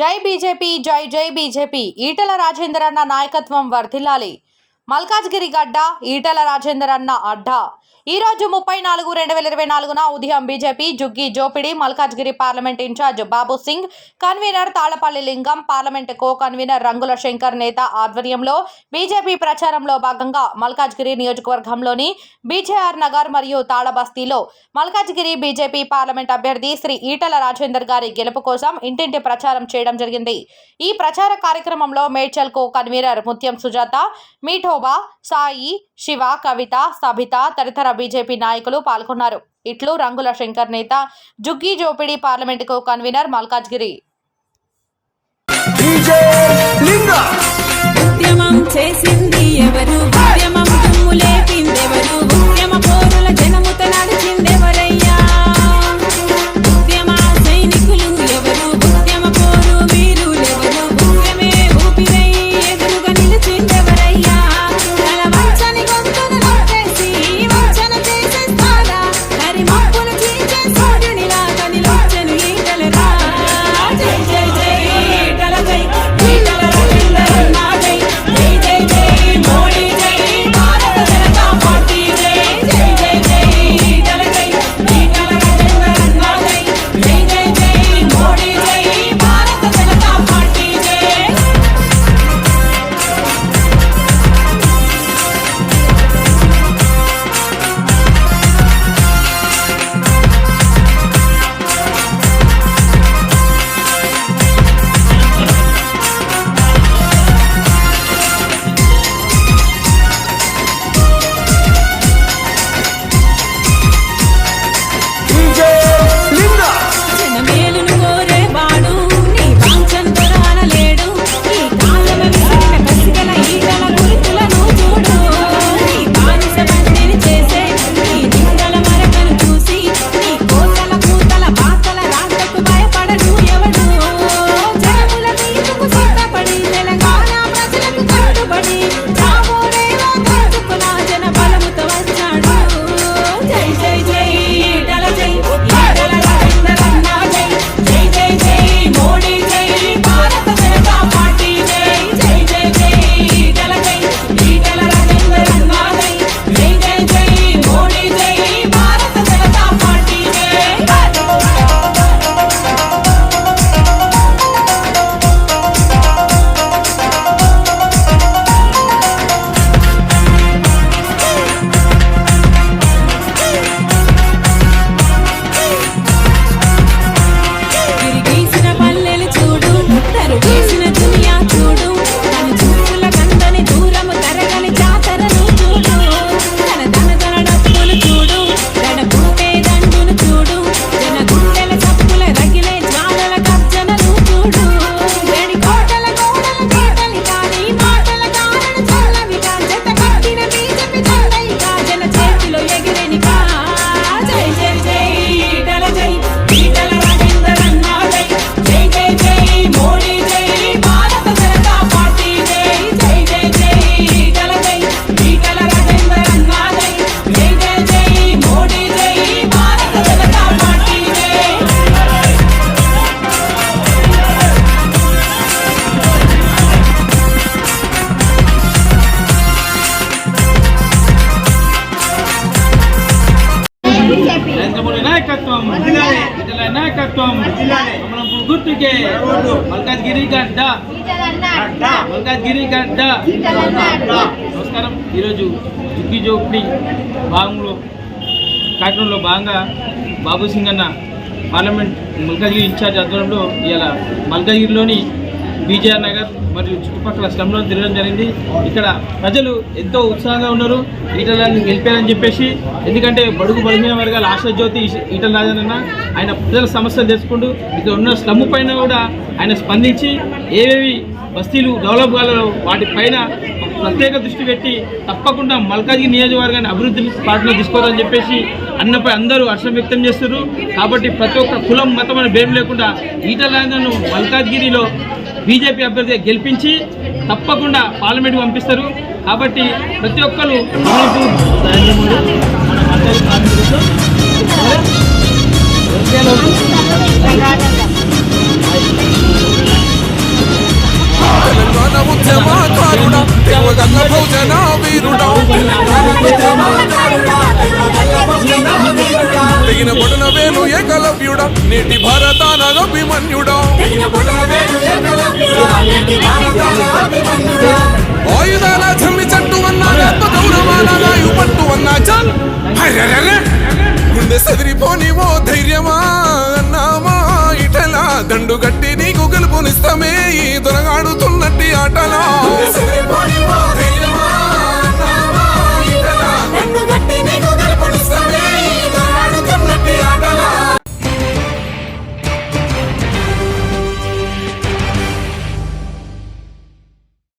జై బీజేపీ జై జై బీజేపీ ఈటల రాజేందర్ అన్న నాయకత్వం వర్ధిల్లాలి. మల్కాజ్గిరి గడ్డ ఈటల రాజేందర్ అన్న అడ్డా. ఈ రోజు ముప్పై నాలుగు రెండు వేల ఇరవై నాలుగున ఉదయం BJP jhuggi jhopdi Malkajgiri parliament in charge Babu Singh convener Talapalli Lingam parliament co convener Rangula Shankar Netha ఆధ్వర్యంలో బీజేపీ ప్రచారంలో భాగంగా మల్కాజ్గిరి నియోజకవర్గంలోని బీజేఆర్ నగర్ మరియు తాళబస్తీలో మల్కాజ్గిరి బీజేపీ పార్లమెంట్ అభ్యర్థి శ్రీ ఈటల రాజేందర్ గారి గెలుపు కోసం ఇంటింటి ప్రచారం చేయడం జరిగింది. ఈ ప్రచార కార్యక్రమంలో మేడ్చల్ కో కన్వీనర్ ముత్యం సుజాత మీఠోబా సాయి శివ కవిత సబిత తదితర బీజేపీ నాయకులు పాల్గొన్నారు. ఇట్లు Rangula Shankar Netha jhuggi jhopdi parliament co convener Malkajgiri. చేసింది ఎవరు? ఇతల నాయకత్వం మనం గుర్తుకే. మల్కాజ్గిరి గడ్డ. మల్కాజ్గిరి గడ్డ. నమస్కారం. ఈరోజు జుగ్గి జోపిడి భాగంలో కార్యక్రమంలో భాగంగా బాబు సింగ్ అన్న పార్లమెంట్ మల్కాజ్గిరి ఇన్ఛార్జ్ ఆధ్వర్యంలో ఇవాళ మల్కాజ్గిరిలోని బీజేఆర్ నగర్ మరియు చుట్టుపక్కల స్లంలో తిరగడం జరిగింది. ఇక్కడ ప్రజలు ఎంతో ఉత్సాహంగా ఉన్నారు. ఈటలని గెలిపారని చెప్పేసి ఎందుకంటే బడుగు బలహీన వర్గాల ఆశాజ్యోతి ఈటల రాజన్న ఆయన ప్రజల సమస్యలు తెలుసుకుంటూ ఇక్కడ ఉన్న స్లమ్ పైన కూడా ఆయన స్పందించి ఏవేవి బస్తీలు డెవలప్ కాలలో వాటిపైన ప్రత్యేక దృష్టి పెట్టి తప్పకుండా మల్కాజ్గిరి నియోజకవర్గాన్ని అభివృద్ధి పాటలో తీసుకోవాలని చెప్పేసి అన్నపై అందరూ హర్షం వ్యక్తం చేస్తున్నారు. కాబట్టి ప్రతి ఒక్క కులం మతం అనే భేదం లేకుండా ఈటల రాజన్నను మల్కాజ్గిరిలో బీజేపీ అభ్యర్థిగా గెలిపించి తప్పకుండా పార్లమెంట్కి పంపిస్తారు. కాబట్టి ప్రతి ఒక్కరు తెగిన బొడన ఏకలవ్యుడా నేటి భారతాన అభిమన్యుడా. గుండె సదిరిపోని ఓ ధైర్యమా అన్నామా? ఇటలా దండు గట్టి నీకు గెలుపునిస్తామే ఈ దొరగాడుతున్నట్టి ఆటలా.